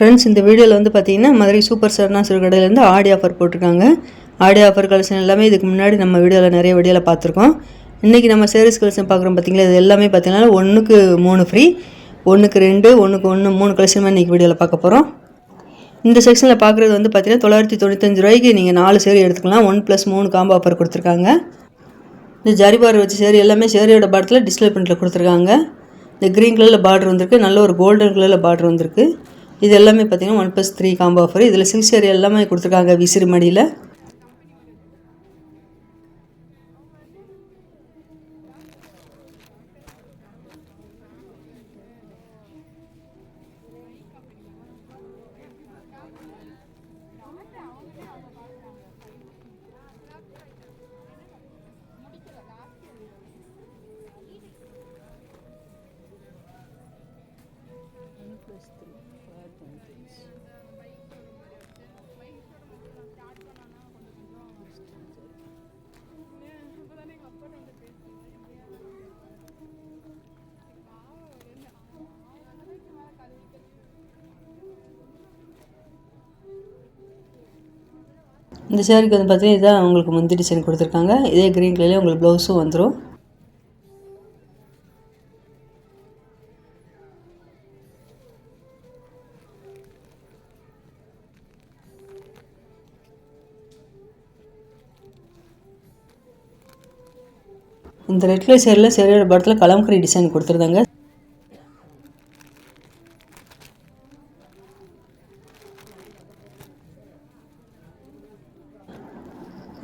Friends இந்த வீடியோவில் வந்து பார்த்தீங்கன்னா மதுரை சூப்பர் சரணா சிறுகடையிலேருந்து ஆடி ஆஃபர் போட்டிருக்காங்க. ஆடி ஆஃபர் கலெக்ஷன் எல்லாமே இதுக்கு முன்னாடி நம்ம வீடியோவில் நிறைய வீடியோவில் பார்த்துருக்கோம் இன்றைக்கி நம்ம சேரீஸ் கலெக்ஷன் பார்க்குறோம் பார்த்தீங்களா இது எல்லாமே பார்த்தீங்கன்னா ஒன்றுக்கு மூணு ஃப்ரீ ஒன்றுக்கு ரெண்டு ஒன்றுக்கு ஒன்று மூணு கலெக்ஷன் இன்றைக்கி வீடியோவில் பார்க்க போகிறோம் இந்த செக்ஷனில் பார்க்குறது வந்து பார்த்தீங்கன்னா தொள்ளாயிரத்தி தொண்ணூத்தஞ்சு ரூபாய்க்கு நீங்கள் நாலு சேரீ எடுத்துக்கலாம். ஒன் ப்ளஸ் மூணு காம்போ ஆஃபர் கொடுத்துருக்காங்க. இந்த ஜரி பார்டர் வச்ச சேரீ எல்லாமே சேரீயோட பாடத்தில் டிஸ்பிளே பண்ணிட்டு கொடுத்துருக்காங்க. இந்த க்ரீன் கலரில் பார்டர் வந்திருக்கு. நல்ல ஒரு கோல்டன் கலரில் பார்டர் வந்திருக்கு. இது எல்லாமே பார்த்தீங்கன்னா one plus three combo offer இதில் சில்க் சேரீ எல்லாமே கொடுத்துருக்காங்க விசிறி மடியில். இந்த சேரீக்கு வந்து பார்த்தீங்கன்னா இதான் உங்களுக்கு முந்தி டிசைன் கொடுத்துருக்காங்க. இதே க்ரீன் கலர்லேயே உங்களுக்கு ப்ளவுஸும் வந்துடும் இந்த ரெட் கலர் சேரில் சேரியோட படத்தில் கலம்கரி டிசைன் கொடுத்துருந்தாங்க.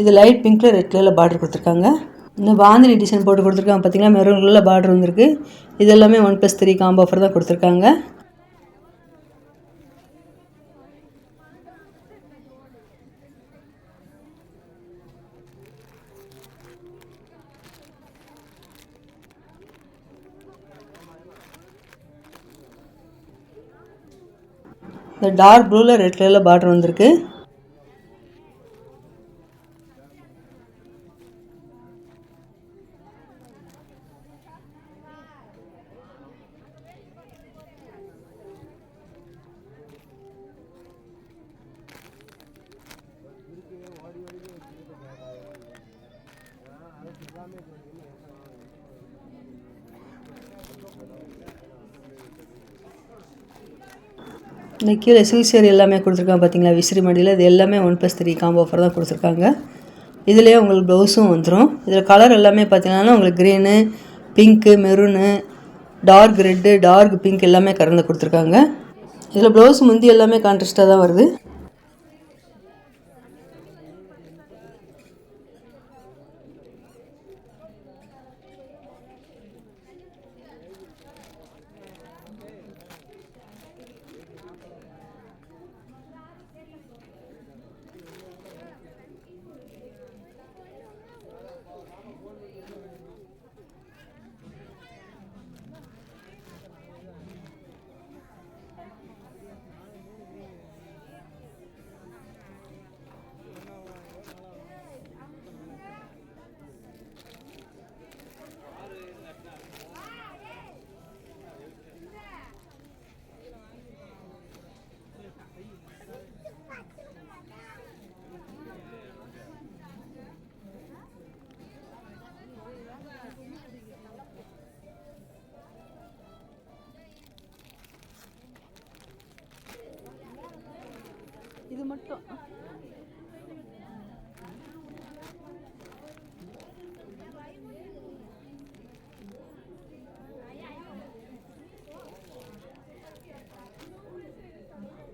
இது லைட் பிங்க்கில் ரெட் கலரில் பார்டர் கொடுத்துருக்காங்க. இந்த பாந்தினி டிசைன் போட்டு கொடுத்துருக்காங்க. பார்த்தீங்கன்னா மெரூன் கலரில் பார்டர் வந்திருக்கு. இது எல்லாமே one plus three combo offer தான் கொடுத்துருக்காங்க. இந்த டார்க் ப்ளூவில் ரெட் கலரில் பார்டர் வந்திருக்கு. இந்த கீழே சில்க் எல்லாமே கொடுத்துருக்காங்க பார்த்தீங்களா? விசிறி மண்டியில் இது எல்லாமே one plus three combo offer தான் கொடுத்துருக்காங்க. இதுலேயே உங்களுக்கு ப்ளவுஸும் வந்துடும் இதில் கலர் எல்லாமே பார்த்தீங்கன்னா உங்களுக்கு green pink maroon dark red dark pink எல்லாமே கலந்து கொடுத்துருக்காங்க. இதில் ப்ளவுஸ் முந்தி எல்லாமே கான்ட்ராஸ்ட்டாக தான் வருது இது மட்டும்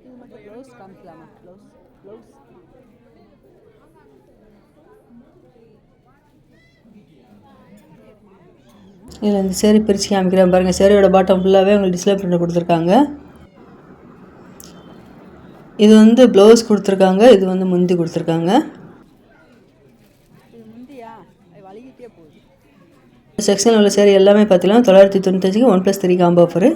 இது மட்டும் ப்ளவுஸ் காமிக்கலாமா ப்ளவுஸ் ப்ளவுஸ் இதில் இந்த சேரி பிரித்து காமிக்கிறேன் பாருங்கள் சேரியோட பாட்டம் ஃபுல்லாகவே உங்களுக்கு டிஸ்பிளே பண்ணி கொடுத்துருக்காங்க. இது வந்து ப்ளவுஸ் கொடுத்துருக்காங்க இது வந்து முந்தி கொடுத்துருக்காங்க. செக்ஷன் உள்ள சேரீ எல்லாமே பார்த்தீங்கன்னா தொள்ளாயிரத்தி தொண்ணூத்தஞ்சுக்கு one plus three combo offer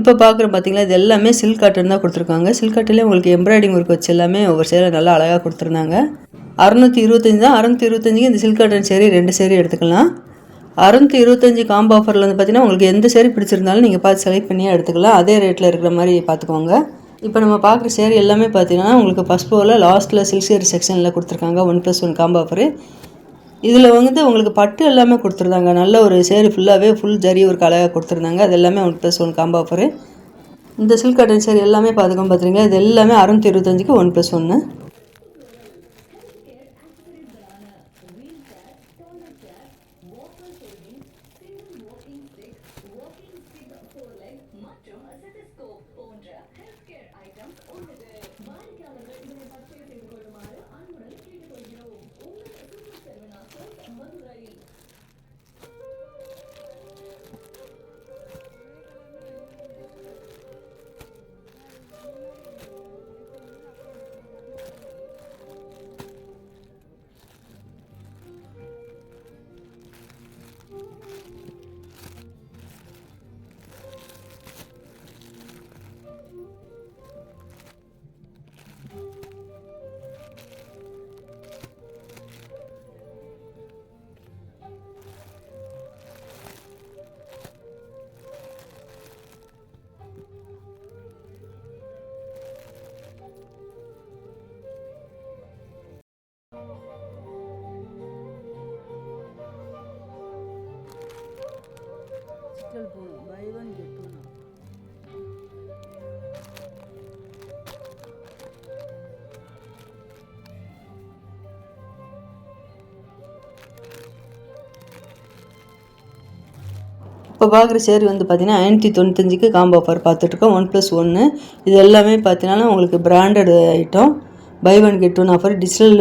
இப்போ பார்க்குறோம் பார்த்தீங்களா இது எல்லாமே சில்க் காட்டன் தான் கொடுத்துருக்காங்க. சில்க் காட்டிலே உங்களுக்கு எம்ப்ராய்டிங் ஒர்க் வச்சு எல்லாமே ஒவ்வொரு சேலை நல்லா அழகாக கொடுத்துருந்தாங்க. அறநூற்றி இருபத்தஞ்சி தான் அறநூற்றி இருபத்தஞ்சிக்கு இந்த சில்க் காட்டன் சேரீ ரெண்டு சேரீ எடுத்துக்கலாம். அறநூற்றி இருபத்தஞ்சி காம்போ ஆஃபரில் வந்து பார்த்தீங்கன்னா உங்களுக்கு எந்த சேரீ பிடிச்சிருந்தாலும் நீங்கள் பார்த்து செலக்ட் பண்ணியே எடுத்துக்கலாம். அதே ரேட்டில் இருக்கிற மாதிரி பார்த்துக்கோங்க. இப்போ நம்ம பார்க்குற சேரீ எல்லாமே பார்த்தீங்கன்னா உங்களுக்கு ஃபஸ்ட் போவில் லாஸ்ட்டில் சில்க் சேரீ செக்ஷனில் கொடுத்துருக்காங்க. One plus one combo offer இதில் வந்து உங்களுக்கு பட்டு எல்லாமே கொடுத்துருந்தாங்க. நல்ல ஒரு சேரு ஃபுல்லாகவே ஃபுல் ஜரி ஒரு கலை கொடுத்துருந்தாங்க. அது எல்லாமே one plus one combo offer இந்த சில்க் காட்டன் சேர் எல்லாமே பார்த்துக்கோங்க பார்த்துருங்க இது எல்லாமே அறுநூத்தி இருபத்தஞ்சிக்கு ஒன் ப்ளஸ் ஒன்று பை ஒன் கெட் ஒன் இப்போ பார்க்குற சேர் வந்து பார்த்தீங்கன்னா ஐநூற்றி தொண்ணூத்தஞ்சுக்கு காம்போ ஆஃபர் பார்த்துட்ருக்கோம். ஒன் ப்ளஸ் ஒன்று இது எல்லாமே பார்த்தீங்கன்னா உங்களுக்கு branded item buy one get one offer digital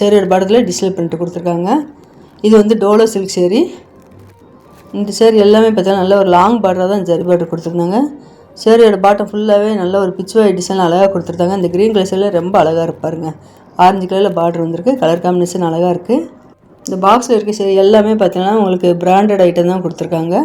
சேரீயோட படத்தில் டிஜிட்டல் பிரிண்ட் கொடுத்துருக்காங்க. இது வந்து டோலோ சில்க் சேரீ. இந்த சேரீ எல்லாமே பார்த்தீங்கன்னா நல்ல ஒரு லாங் பார்டராக தான் ஜரி பார்டர் கொடுத்துருந்தாங்க. சேரீயோட பாட்டம் ஃபுல்லாகவே நல்ல ஒரு பிச்சுவாய் டிசைன் அழகாக கொடுத்துருந்தாங்க. இந்த க்ரீன் கலர் சேரில் ரொம்ப அழகாக இருப்பாருங்க ஆரஞ்சு கலரில் பார்டர் வந்திருக்கு. கலர் காம்பினேஷன் அழகாக இருக்குது இந்த பாக்ஸில் இருக்க சேரீ எல்லாமே பார்த்தீங்கன்னா உங்களுக்கு பிராண்டட் ஐட்டம் தான் கொடுத்துருக்காங்க.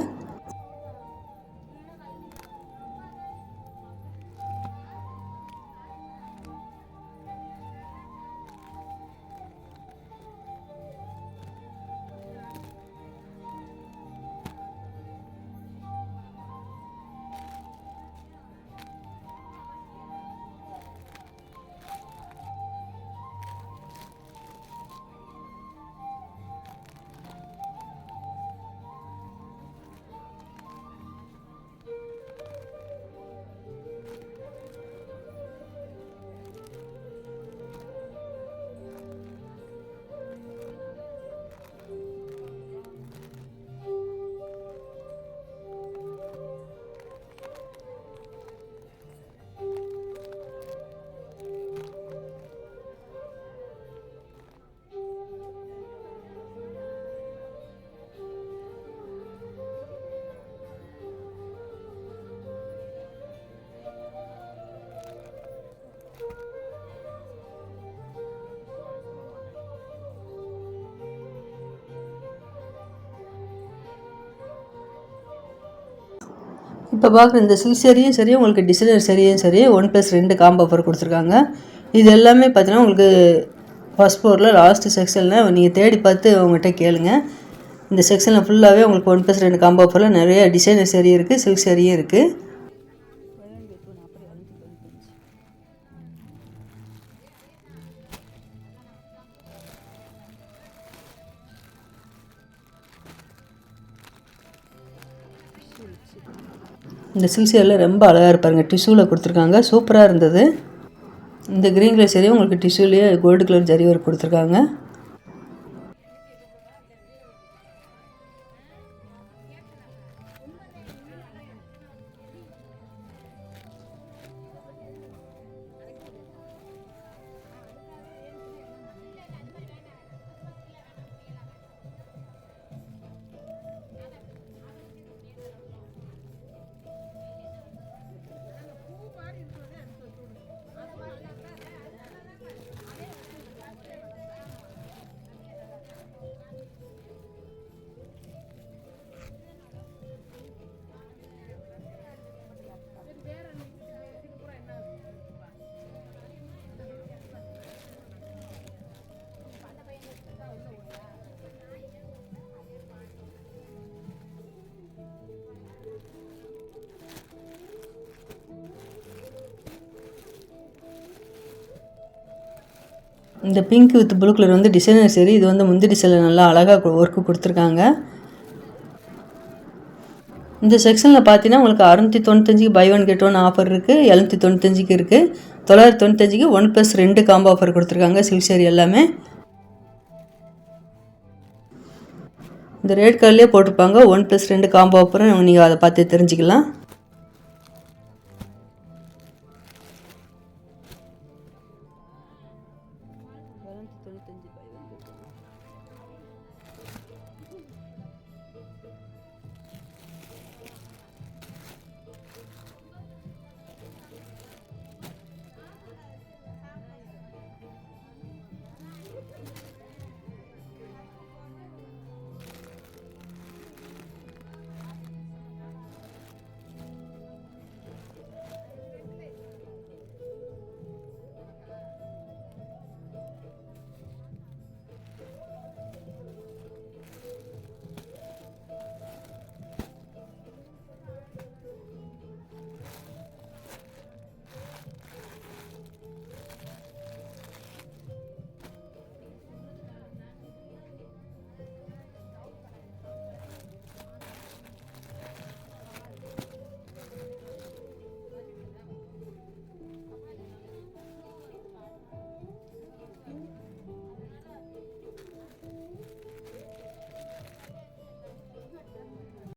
இப்போ பார்க்குற இந்த சில்க் சரியும் சரி உங்களுக்கு டிசைனர் சரியும் சரி ஒன் ப்ளஸ் ரெண்டு காம்போ ஆஃபர் கொடுத்துருக்காங்க. இது எல்லாமே பார்த்தீங்கன்னா உங்களுக்கு ஃபஸ்ட் ஃப்ளோரில் லாஸ்ட்டு செக்ஷனில் நீங்கள் தேடி பார்த்து அவங்ககிட்ட கேளுங்க. இந்த செக்ஷனில் ஃபுல்லாகவே உங்களுக்கு ஒன் ப்ளஸ் ரெண்டு காம்போ ஆஃபரில் நிறைய டிசைனர் சரியும் இருக்குது சில்க் சரியும் இருக்குது இந்த சில்சியரில் ரொம்ப அழகாக இருப்பாருங்க டிஷ்யூவில் கொடுத்துருக்காங்க. சூப்பராக இருந்தது. இந்த க்ரீன் கலர் சரி உங்களுக்கு டிஷ்யூலேயே கோல்டு கலர் ஜரி ஒர்க் கொடுத்துருக்காங்க. இந்த பிங்க் வித் ப்ளூ கலர் வந்து டிசைனர் சரி இது வந்து முந்தி டிசைனில் நல்லா அழகாக ஒர்க்கு கொடுத்துருக்காங்க. இந்த செக்ஷனில் பார்த்தீங்கன்னா உங்களுக்கு அறுநூற்றி தொண்ணூத்தஞ்சுக்கு buy one get one offer இருக்குது எழுநூற்றி தொண்ணூத்தஞ்சுக்கு இருக்குது தொள்ளாயிரத்தி தொண்ணூத்தஞ்சுக்கு ஒன் ப்ளஸ் ரெண்டு காம்போ ஆஃபர் கொடுத்துருக்காங்க சில்க் சேரி எல்லாமே. இந்த ரேட் கலர்லேயே போட்டிருப்பாங்க ஒன் ப்ளஸ் ரெண்டு காம்போ ஆஃபரும் நீங்கள் அதை பார்த்து தெரிஞ்சுக்கலாம். 人に転じばよいこと